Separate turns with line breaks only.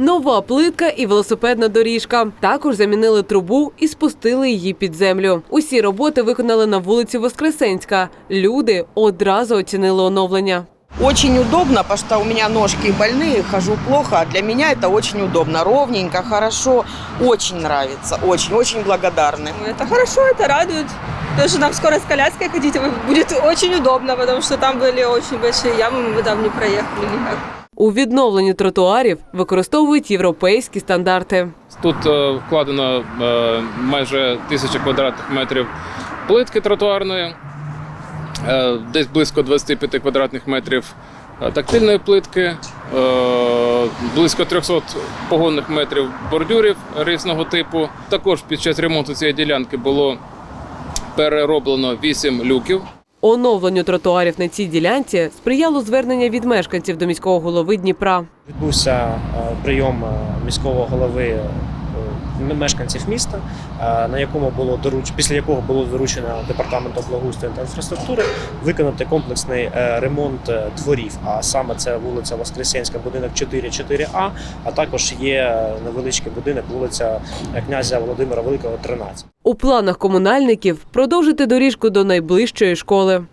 Нова плитка і велосипедна доріжка. Також замінили трубу і спустили її під землю. Усі роботи виконали на вулиці Воскресенська. Люди одразу оцінили оновлення.
Очень удобно, потому что у меня ножки больные, хожу плохо. А Для меня это очень удобно, ровненько, хорошо. Очень нравится, очень, очень благодарны.
Это хорошо, это радует. Тоже нам скоро с коляской ходить будет очень удобно, потому что там были очень большие ямы, мы бы там не проехали никак.
У відновленні тротуарів використовують європейські стандарти.
Тут е, вкладено е, майже тисяча квадратних метрів плитки тротуарної, е, десь близько 25 квадратних метрів тактильної плитки, близько 300 погонних метрів бордюрів різного типу. Також під час ремонту цієї ділянки було перероблено 8 люків.
Оновленню тротуарів на цій ділянці сприяло звернення від мешканців до міського голови Дніпра.
Відбувся е, прийом е, міського голови мешканців міста, е, на якому було доруч... після якого було доручено департаменту благоустрою та інфраструктури виконати комплексний е, ремонт е, дворів. А саме це вулиця Воскресенська, будинок 4-4А, а також є невеличкий будинок, вулиця князя Володимира Великого, 13.
У планах комунальників продовжити доріжку до найближчої школи.